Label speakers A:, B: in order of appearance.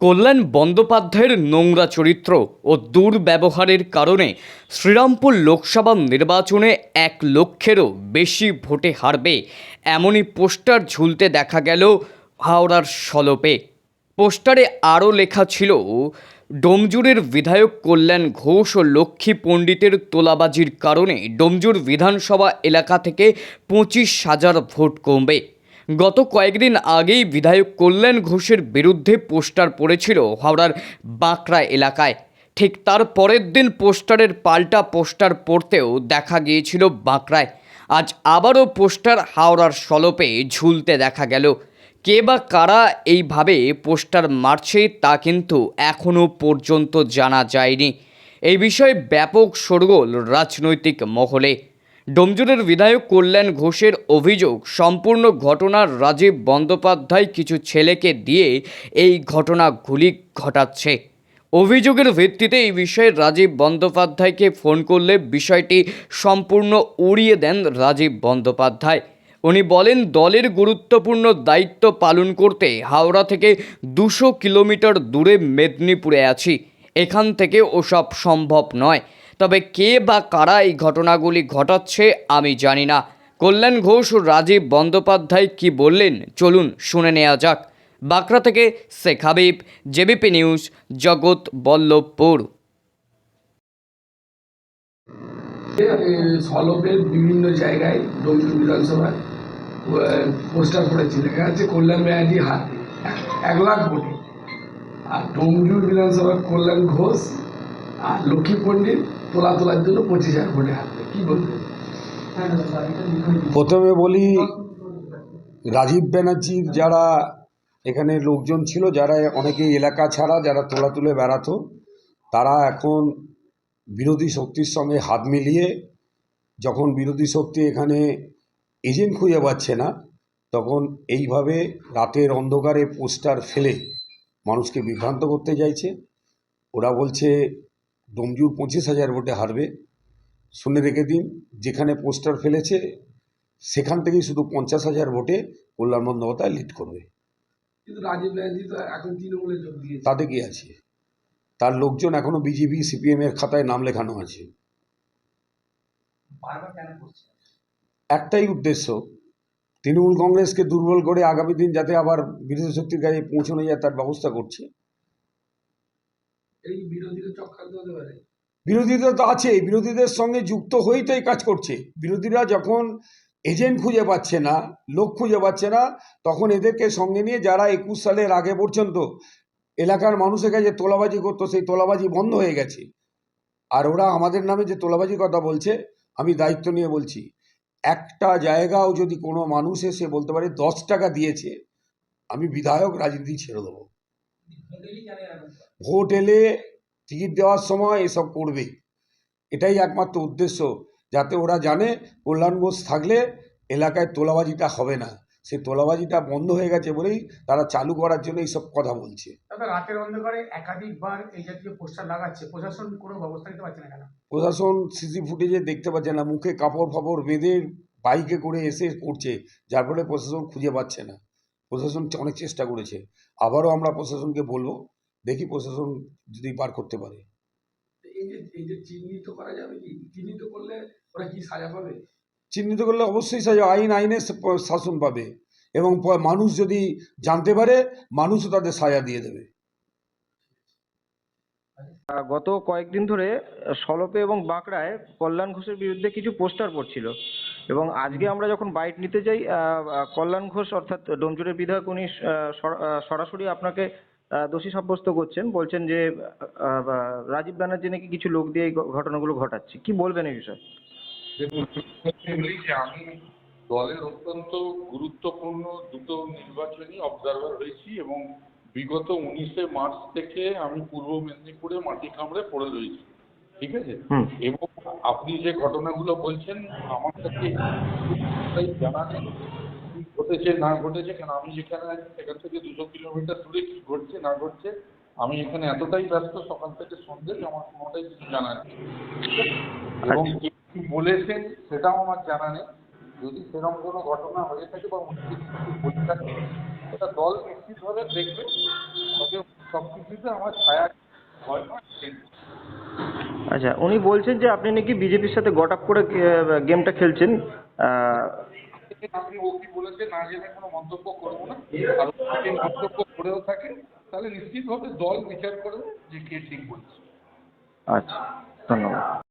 A: কল্যাণ বন্দ্যোপাধ্যায়ের নোংরা চরিত্র ও দুর্ব্যবহারের কারণে শ্রীরামপুর লোকসভা নির্বাচনে এক লক্ষেরও বেশি ভোটে হারবে। এমনই পোস্টার ঝুলতে দেখা গেল হাওড়ার সলপে। পোস্টারে আরও লেখা ছিল ডোমজুরের বিধায়ক কল্যাণ ঘোষ ও লক্ষ্মী পণ্ডিতের তোলাবাজির কারণে ডোমজুর বিধানসভা এলাকা থেকে পঁচিশ হাজার ভোট কমবে। গত কয়েকদিন আগেই বিধায়ক কল্যাণ ঘোষের বিরুদ্ধে পোস্টার পড়েছিল হাওড়ার বাঁকড়া এলাকায়। ঠিক তার পরের দিন পোস্টারের পাল্টা পোস্টার পড়তেও দেখা গিয়েছিল বাঁকড়ায়। আজ আবারও পোস্টার হাওড়ার সলপে ঝুলতে দেখা গেল। কে বা কারা এইভাবে পোস্টার মারছে তা কিন্তু এখনও পর্যন্ত জানা যায়নি। এই বিষয়ে ব্যাপক শোরগোল রাজনৈতিক মহলে। ডোমজুরের বিধায়ক কল্যাণ ঘোষের অভিযোগ, সম্পূর্ণ ঘটনার রাজীব বন্দ্যোপাধ্যায় কিছু ছেলেকে দিয়ে এই ঘটনা ঘটনাগুলি ঘটাচ্ছে। অভিযোগের ভিত্তিতে এই বিষয়ে রাজীব বন্দ্যোপাধ্যায়কে ফোন করলে বিষয়টি সম্পূর্ণ উড়িয়ে দেন রাজীব বন্দ্যোপাধ্যায়। উনি বলেন, দলের গুরুত্বপূর্ণ দায়িত্ব পালন করতে হাওড়া থেকে দুশো কিলোমিটার দূরে মেদিনীপুরে আছি। এখান থেকে ওসব সম্ভব নয়। তবে কে বা কারা এই ঘটনাগুলি ঘটাচ্ছে আমি জানি না। কল্যাণ ঘোষ ও রাজীব বন্দ্যোপাধ্যায় কি বললেন? চলুন শুনে নেওয়া যাক। বাঁকড়া থেকে শেখ হাবিব, জেবিপি নিউজ, জগৎ বল্লভপুর।
B: সলপের বিভিন্ন জায়গায় ডোমজুর বিধানসভায় পোস্টার পড়েছে লেখা আছে কল্যাণ ব্যানার্জি হাত, এক লাখ ভোটে। আর ডোমজুর বিধানসভার কল্যাণ ঘোষ আর লক্ষ্মী পণ্ডিত তোলা তোলার জন্য পঁচিশ হাজার ভোটে হারবে কী বলবেন
C: প্রথমে বলি, রাজীব ব্যানার্জির যারা এখানে লোকজন ছিল, যারা অনেকে এলাকা ছাড়া, যারা তোলা তুলে বেড়াতো, তারা এখন বিরোধী শক্তির সঙ্গে হাত মিলিয়ে যখন বিরোধী শক্তি এখানে এজেন্ট খুঁজে পাচ্ছে না, তখন এইভাবে রাতের অন্ধকারে পোস্টার ফেলে মানুষকে বিভ্রান্ত করতে চাইছে। ওরা বলছে ডোমজুর পঁচিশ হাজার ভোটে হারবে। শুনে রেখে দিন যেখানে পোস্টার ফেলেছে সেখান থেকেই শুধু পঞ্চাশ হাজার ভোটে কল্যাণ বন্দ্যোপাধ্যায় লিড করবে।
B: কিন্তু রাজীব ব্যানার্জি তো এখন তৃণমূলে যোগ দিয়েছে।
C: তাতে কি আছে? তার লোকজন এখনও বিজেপি সিপিএম এর খাতায় নাম লেখানো আছে। একটাই উদ্দেশ্য তৃণমূল কংগ্রেসকে দুর্বল করে আগামী দিন যাতে আবার বিরোধী শক্তির কাছে পৌঁছানো যায় তার ব্যবস্থা করছে।
B: এই বিরোধীরা চক্রান্ত হতে পারে
C: বিরোধীরা তো আছেই বিরোধীদের সঙ্গে যুক্ত হয়েই তো এই কাজ করছে। বিরোধীরা যখন এজেন্ট খুঁজে পাচ্ছে না লোক খুঁজে পাচ্ছে না তখন এদেরকে সঙ্গে নিয়ে যারা একুশ সালের আগে পর্যন্ত এলাকার মানুষের কাছে তোলাবাজি করতো সেই তোলাবাজি বন্ধ হয়ে গেছে। আর ওরা আমাদের নামে যে তোলাবাজি কথা বলছে আমি দায়িত্ব নিয়ে বলছি একটা জায়গাও যদি কোনো মানুষ এসে বলতে পারে দশ টাকা দিয়েছে আমি বিধায়ক রাজনীতি ছেড়ে দেবো। ভোট এলে টিকিট দেওয়ার সময় এসব করবে। এটাই একমাত্র উদ্দেশ্য যাতে ওরা জানে কল্যাণ ঘোষ থাকলে এলাকায় তোলাবাজিটা হবে না। সেই তোলাবাজিটা বন্ধ হয়ে গেছে বলেই তারা চালু করার জন্য এইসব কথা বলছে।
D: রাতের অন্ধকারে একাধিকবার এই জাতীয় পোস্টার লাগাচ্ছে। প্রশাসন কোনো ব্যবস্থা নিতে পারছে না কেন?
C: প্রশাসন সিসি ফুটেজে দেখতে পাচ্ছে না মুখে কাপড় ফাপড় বেঁধে বাইকে করে এসে করছে যার ফলে প্রশাসন খুঁজে পাচ্ছে না। প্রশাসন অনেক চেষ্টা করেছে। আবারও আমরা প্রশাসনকে বলব দেখি প্রশাসন যদি পার করতে পারে।
B: এই যে এই যে চিহ্নিত করা যাবে কি? চিহ্নিত করলে ওরা কি সাজা পাবে?
C: চিহ্নিত করলে অবশ্যই সাজা আইন আইনে শাসন পাবে এবং মানুষ যদি জানতে পারে মানুষও তাদের সাজা দিয়ে দেবে।
E: গত কয়েকদিন ধরে সলপে এবং বাঁকড়ায় কল্যাণ ঘোষের বিরুদ্ধে কিছু পোস্টার পড়ছিল এবং আজকে আমরা যখন বাইট নিতে যাই কল্যাণ ঘোষ অর্থাৎ ডোমজুরের বিধায়ক উনি সরাসরি আপনাকে দোষী সাব্যস্ত করছেন বলছেন যে রাজীব ব্যানার্জি নাকি কিছু লোক দিয়ে এই ঘটনাগুলো ঘটাচ্ছে। কি বলবেন এই বিষয়ে?
F: আমি দলের অত্যন্ত গুরুত্বপূর্ণ দুটো নির্বাচনী অবজারভার হয়েছি এবং বিগত উনিশে মার্চ থেকে আমি পূর্ব মেদিনীপুরে মাটি কামড়ে পড়ে রয়েছি। ঠিক আছে? এবং আপনি যে ঘটনাগুলো বলছেন আমার কাছে জানা নেই। ঘটেছে না ঘটেছে কেন? আমি যেখানে আছি সেখান থেকে দুশো কিলোমিটার দূরে কি ঘটছে না ঘটছে আমি এখানে এতটাই ব্যস্ত সকাল থেকে সন্ধ্যে যে আমার কোনোটাই কিছু জানা নেই। এবং কে কি বলেছেন সেটাও আমার জানা নেই। যদি সেরকম কোনো ঘটনা হয়ে থাকে বা উনি যদি কিছু বলে থাকে সেটা দল নিশ্চিতভাবে দেখবে তবে সব কিছুতে আমার ছায়া হয়
E: আচ্ছা উনি বলছেন যে আপনি নাকি বিজেপির সাথে গট আপ করে গেমটা খেলছেন।
F: আপনি ও কি বলেছে না জেনে কোনো মন্তব্য করব না। আর মন্তব্য করেও থাকে তাহলে নিশ্চিতভাবে দল বিচার করবে যে কে ঠিক বলছে।
E: আচ্ছা ধন্যবাদ।